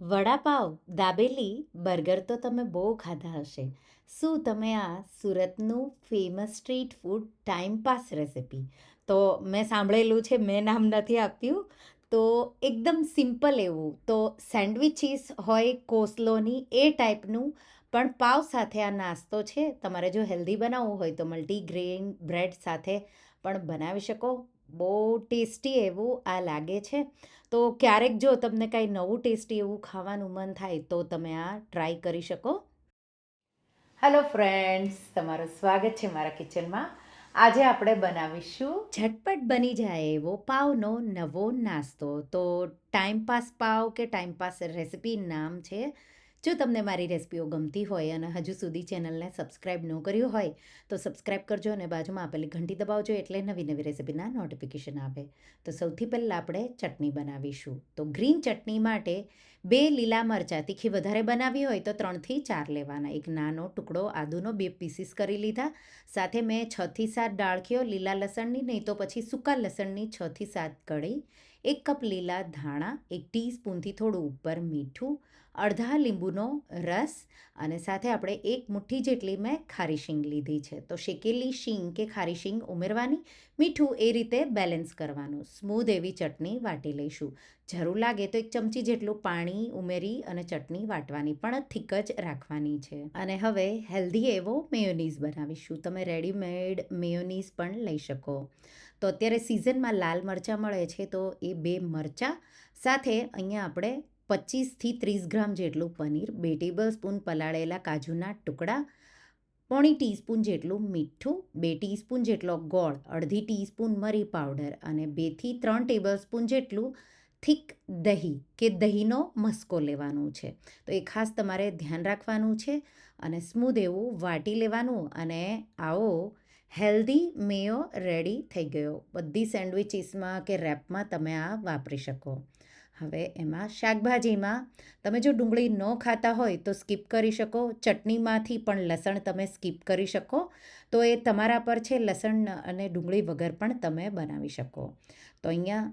Vada pav, dabeli, burger તો તમે બહુ ખાધા હશે. શું તમે આ સુરતનું famous street food time pass recipe? તો મેં સાંભળેલું છે, મેં નામ નથી આપ્યું. તો એકદમ સિમ્પલ એવું. તો સેન્ડવિચીસ હોય કોસલોની એ ટાઈપનું, પણ પાવ સાથે આ નાસ્તો છે. તમારે જો હેલ્ધી બનાવવું હોય તો મલ્ટીગ્રેન બ્રેડ સાથે પણ બનાવી શકો. બહુ ટેસ્ટી એવું આ લાગે છે. તો ક્યારેક જો તમને કાંઈ નવું ટેસ્ટી એવું ખાવાનું મન થાય તો તમે આ ટ્રાય કરી શકો. હેલો ફ્રેન્ડ્સ તમારું સ્વાગત છે મારા કિચનમાં. આજે આપણે બનાવીશું ઝટપટ બની જાય એવો પાવનો નવો નાસ્તો. તો ટાઈમ પાસ પાવ કે ટાઈમ પાસ રેસિપી નામ છે. જો તમને મારી રેસિપીઓ ગમતી હોય અને હજુ સુધી ચેનલને સબસ્ક્રાઈબ ન કર્યું હોય, તો સબસ્ક્રાઈબ કરજો અને બાજુમાં આપેલી ઘંટી દબાવજો એટલે નવી નવી રેસિપીના નોટિફિકેશન આવે. તો સૌથી પહેલાં આપણે ચટણી બનાવીશું. તો ગ્રીન ચટણી માટે બે લીલા મરચાં તીખી વધારે બનાવી હોય તો ત્રણથી ચાર લેવાના. એક નાનો ટુકડો આદુનો બે પીસીસ કરી લીધા. સાથે મેં છથી સાત ડાળખીઓ લીલા લસણની, નહીં તો પછી સૂકા લસણની છથી સાત કળી એક કપ લીલા ધાણા, એક ટીસ્પૂનથી થોડું ઉપર મીઠું અડધા લીંબુનો રસ અને સાથે આપણે એક મુઠ્ઠી જેટલી મેં ખારી શીંગ લીધી છે. તો શેકેલી શીંગ કે ખારી શીંગ ઉમેરવાની, મીઠું એ રીતે બેલેન્સ કરવાનું. સ્મૂધ એવી ચટણી વાટી લઈશું. જરૂર લાગે તો એક ચમચી જેટલું પાણી ઉમેરી અને ચટણી વાટવાની પણ થીક જ રાખવાની છે. અને હવે હેલ્ધી એવો મેયોનીઝ બનાવીશું. તમે રેડીમેડ મેયોનીઝ પણ લઈ શકો. તો અત્યારે સિઝનમાં લાલ મરચાં મળે છે તો એ બે મરચાં સાથે અહીંયા આપણે પચીસથી ત્રીસ ગ્રામ જેટલું પનીર, બે ટેબલ સ્પૂન પલાળેલા કાજુના ટુકડા, પોણી ટીસ્પૂન જેટલું મીઠું, બે ટીસ્પૂન જેટલો ગોળ, અડધી ટીસ્પૂન મરી પાવડર અને બેથી ત્રણ ટેબલ સ્પૂન જેટલું થીક દહીં કે દહીંનો મસ્કો લેવાનું છે. તો એ ખાસ તમારે ધ્યાન રાખવાનું છે અને સ્મૂધ એવું વાટી લેવાનું અને આવો હેલ્ધી મેયો રેડી થઈ ગયો. બધી સેન્ડવિચીસમાં કે રેપમાં તમે આ વાપરી શકો. હવે એમાં શાકભાજીમાં તમે જો ડુંગળી ન ખાતા હોય તો સ્કીપ કરી શકો, ચટણીમાંથી પણ લસણ તમે સ્કીપ કરી શકો, તો એ તમારા પર છે લસણ અને ડુંગળી વગર પણ તમે બનાવી શકો. તો અહીંયા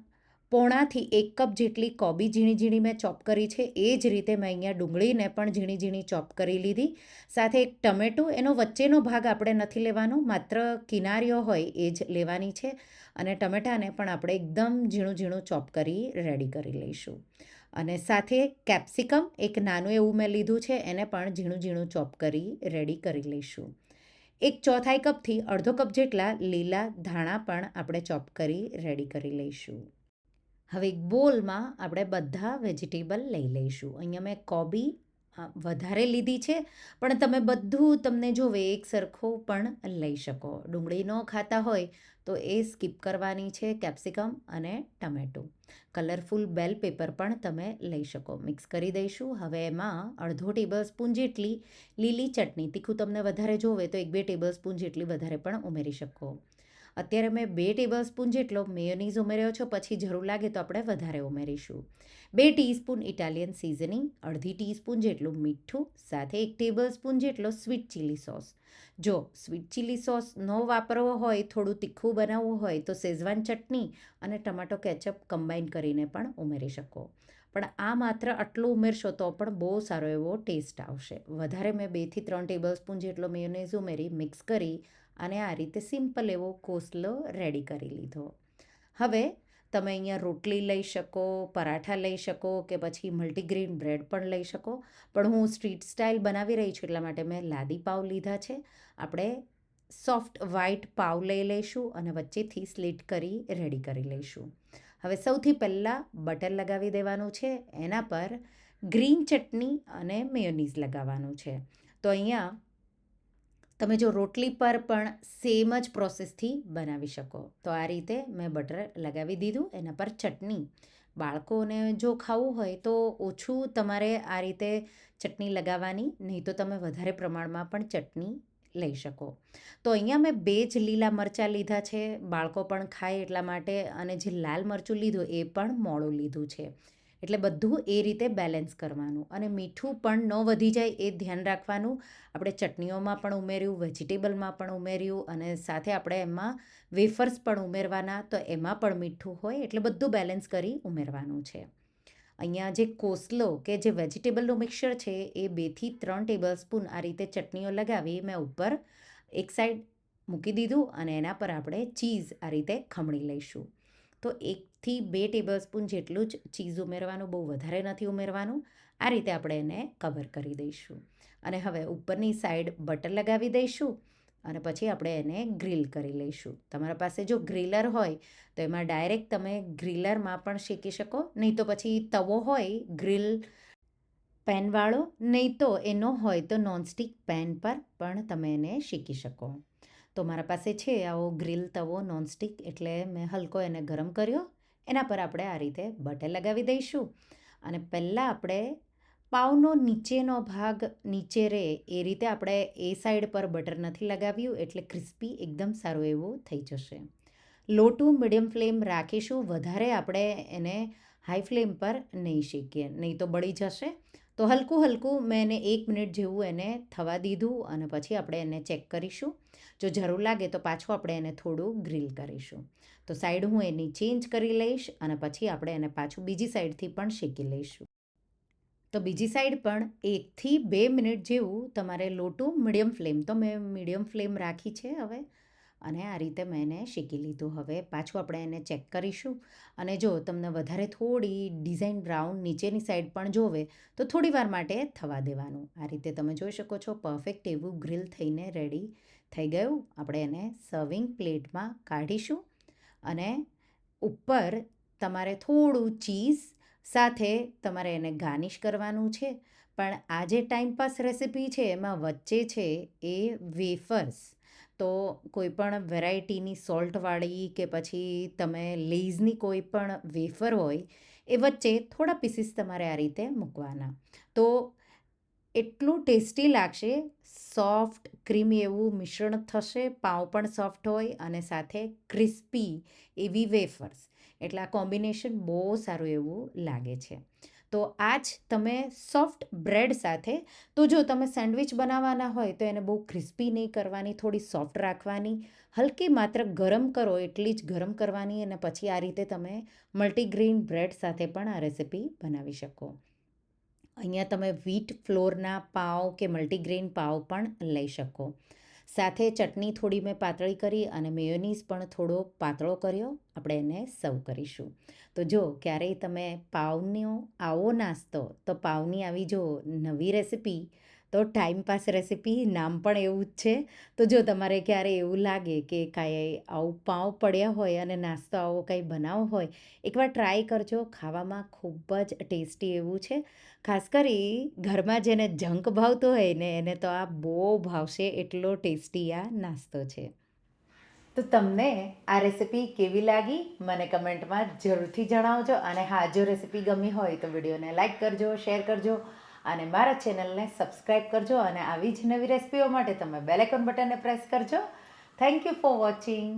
પોણાથી એક કપ જેટલી કોબી ઝીણી ઝીણી મેં ચોપ કરી છે. એ જ રીતે મેં અહીંયા ડુંગળીને પણ ઝીણી ઝીણી ચોપ કરી લીધી. સાથે એક ટમેટું, એનો વચ્ચેનો ભાગ આપણે નથી લેવાનો, માત્ર કિનારીઓ હોય એ જ લેવાની છે. અને ટમેટાને પણ આપણે એકદમ ઝીણું ઝીણું ચોપ કરી, રેડી કરી લઈશું. અને સાથે કેપ્સિકમ, એક નાનું એવું મેં લીધું છે, એને પણ ઝીણું ઝીણું ચોપ કરી, રેડી કરી લઈશું. એક ચોથાઈ કપથી અડધો કપ જેટલા લીલા ધાણા પણ આપણે ચોપ કરી, રેડી કરી લઈશું. હવે એક બોલમાં આપણે બધા વેજીટેબલ લઈ લઈશું. અહીંયા મેં કોબી વધારે લીધી છે, પણ તમે બધું તમને જોવે એક સરખું પણ લઈ શકો. ડુંગળી ન ખાતા હોય તો એ સ્કીપ કરવાની છે કેપ્સિકમ અને ટમેટું. કલરફુલ બેલ પેપર પણ તમે લઈ શકો. મિક્સ કરી દઈશું. હવે એમાં અડધો ટેબલ સ્પૂન જેટલી લીલી ચટણી, તીખું તમને વધારે જોવે તો એક બે ટેબલ સ્પૂન જેટલી વધારે પણ ઉમેરી શકો. અત્યારે મેં બે ટેબલ સ્પૂન જેટલો મેયોનીઝ ઉમેર્યો છે, પછી જરૂર લાગે તો આપણે વધારે ઉમેરીશું. બે ટીસ્પૂન ઇટાલિયન સિઝનિંગ, અડધી ટીસ્પૂન જેટલું મીઠું, સાથે એક ટેબલ સ્પૂન જેટલો સ્વીટ ચીલી સોસ. જો સ્વીટ ચીલી સોસ ન વાપરવો હોય, થોડું તીખું બનાવવું હોય, તો શેઝવાન ચટણી અને ટમાટો કેચઅપ કમ્બાઈન કરીને પણ ઉમેરી શકો. પણ આ માત્ર આટલું ઉમેરશો તો પણ બહુ સારો એવો ટેસ્ટ આવશે. વધારે મેં બેથી ત્રણ ટેબલ સ્પૂન જેટલો મેયોનેઝ ઉમેરી, મિક્સ કરી અને આ રીતે સિમ્પલ એવો કોસલો રેડી કરી લીધો. હવે તમે અહીંયા રોટલી લઈ શકો, પરાઠા લઈ શકો કે પછી મલ્ટીગ્રેન બ્રેડ પણ લઈ શકો. પણ હું સ્ટ્રીટ સ્ટાઇલ બનાવી રહી છું એટલા માટે મેં લાદી પાવ લીધા છે. આપણે સોફ્ટ વ્હાઇટ પાવ લઈ લઈશું અને વચ્ચેથી સ્લીટ કરી રેડી કરી લઈશું. હવે સૌથી પહેલાં બટર લગાવી દેવાનું છે, એના પર ગ્રીન ચટણી અને મેયોનીઝ લગાવવાનું છે. તો અહીંયા તમે જો રોટલી પર પણ સેમ જ પ્રોસેસથી બનાવી શકો. તો આ રીતે મેં બટર લગાવી દીધું, એના પર ચટણી. બાળકોને જો ખાવું હોય તો ઓછું તમારે આ રીતે ચટણી લગાવવાની, નહીં તો તમે વધારે પ્રમાણમાં પણ ચટણી લઈ શકો. તો અહીંયા મેં બે જ લીલા મરચાં લીધા છે, બાળકો પણ ખાય એટલા માટે, અને જે લાલ મરચું લીધું એ પણ મોડું લીધું છે. એટલે બધું એ રીતે બેલેન્સ કરવાનું. અને મીઠું પણ ન વધી જાય એ ધ્યાન રાખવાનું. આપણે ચટણીઓમાં પણ ઉમેર્યું વેજીટેબલમાં પણ ઉમેર્યું અને સાથે આપણે એમાં વેફર્સ પણ ઉમેરવાના, તો એમાં પણ મીઠું હોય એટલે બધું બેલેન્સ કરી ઉમેરવાનું છે. અહીંયા જે કોસલો કે જે વેજીટેબલનું મિક્સર છે, એ બેથી ત્રણ ટેબલ સ્પૂન આ રીતે ચટણીઓ લગાવી મેં ઉપર એક સાઈડ મૂકી દીધું અને એના પર આપણે ચીઝ આ રીતે ખમણી લઈશું. તો એકથી બે ટેબલ સ્પૂન જેટલું જ ચીઝ ઉમેરવાનું, બહુ વધારે નથી ઉમેરવાનું. આ રીતે આપણે એને કવર કરી દઈશું. અને હવે ઉપરની સાઈડ બટર લગાવી દઈશું અને પછી આપણે એને ગ્રીલ કરી લઈશું. તમારા પાસે જો ગ્રીલર હોય, તો એમાં ડાયરેક્ટ તમે ગ્રીલરમાં પણ શેકી શકો. નહીં તો પછી તવો હોય ગ્રીલ પેનવાળો નહીં તો એનો હોય તો નોનસ્ટિક પેન પર પણ તમે એને શેકી શકો. તો મારા પાસે છે આવો ગ્રીલ તવો નોનસ્ટિક એટલે મેં હલકો એને ગરમ કર્યો. એના પર આપણે આ રીતે બટર લગાવી દઈશું. અને પહેલાં આપણે પાઉનો નીચેનો ભાગ નીચે રહે એ રીતે આપણે એ સાઈડ પર બટર નથી લગાવ્યું એટલે ક્રિસ્પી એકદમ સારું એવું થઈ જશે. લો મીડિયમ ફ્લેમ રાખીશું. વધારે આપણે એને હાઈ ફ્લેમ પર નહીં શેકીએ. નહીં તો બળી જશે. તો હલકું હલકું મેં એને એક મિનિટ જેવું એને થવા દીધું અને પછી આપણે એને ચેક કરીશું. જો જરૂર લાગે તો પાછું આપણે એને થોડું ગ્રીલ કરીશું. તો સાઈડ હું એની ચેન્જ કરી લઈશ અને પછી આપણે એને પાછું બીજી સાઈડથી પણ શેકી લઈશું. તો બીજી સાઈડ પણ એકથી બે મિનિટ જેવું તમારે લોટું મીડિયમ ફ્લેમ. તો મેં મીડિયમ ફ્લેમ રાખી છે હવે. અને આ રીતે મેં એને શેકી લીધું. હવે પાછું આપણે એને ચેક કરીશું. અને જો તમને વધારે થોડી ડિઝાઇન બ્રાઉન નીચેની સાઈડ પણ જોવે, તો થોડી વાર માટે થવા દેવાનું. આ રીતે તમે જોઈ શકો છો, પરફેક્ટ એવું ગ્રીલ થઈને રેડી થઈ ગયું. આપણે એને સર્વિંગ પ્લેટમાં કાઢીશું. અને ઉપર તમારે થોડું ચીઝ સાથે તમારે એને ગાર્નિશ કરવાનું છે. પણ આ જે ટાઈમપાસ રેસિપી છે, એમાં વચ્ચે છે એ વેફર્સ. તો કોઈ પણ વેરાયટીની સોલ્ટવાળી કે પછી તમે લેઝની કોઈ પણ વેફર હોય, એ વચ્ચે થોડા પીસીસ તમારે આ રીતે મૂકવાના. તો એટલું ટેસ્ટી લાગશે, સોફ્ટ, ક્રીમી એવું મિશ્રણ થશે પાઉં પણ સોફ્ટ હોય અને સાથે ક્રિસ્પી એવી વેફર્સ. એટલે આ કોમ્બિનેશન બહુ સારું એવું લાગે છે. તો આ જ તમે સોફ્ટ બ્રેડ સાથે, તો જો તમે સેન્ડવિચ બનાવવાના હોય તો એને બહુ ક્રિસ્પી નહીં કરવાની, થોડી સોફ્ટ રાખવાની, હલકી માત્ર ગરમ કરો એટલી જ ગરમ કરવાની અને પછી આ રીતે તમે મલ્ટીગ્રેન બ્રેડ સાથે પણ આ રેસીપી બનાવી શકો. અહીંયા તમે વ્હીટ ફ્લોરના પાવ કે મલ્ટીગ્રેન પાવ પણ લઈ શકો. સાથે ચટણી થોડી મેં પાતળી કરી અને મેયોનીઝ પણ થોડો પાતળો કર્યો. આપણે એને સર્વ કરીશું. તો જો ક્યારેય તમે પાઉનો આવો નાસ્તો, તો પાવની આવી જો નવી રેસિપી તો ટાઈમપાસ રેસીપી નામ પણ એવું જ છે. તો જો તમારે ક્યારે એવું લાગે કે કાંઈ આવું પાઉં પડ્યા હોય અને નાસ્તો આવો કંઈ બનાવો હોય, એકવાર ટ્રાય કરજો. ખાવામાં ખૂબ જ ટેસ્ટી એવું છે. ખાસ કરી ઘરમાં જેને જંક ભાવતો હોય ને, એને તો આ બહુ ભાવશે એટલો ટેસ્ટી આ નાસ્તો છે. તો તમને આ રેસીપી કેવી લાગી? મને કમેન્ટમાં જરૂરથી જણાવજો અને હા, જો રેસીપી ગમી હોય તો વિડીયોને લાઇક કરજો, શેર કરજો. અને મારા ચેનલને સબસ્ક્રાઈબ કરજો અને આવી જ નવી રેસિપીઓ માટે તમે બેલેકોન બટનને પ્રેસ કરજો. Thank you for watching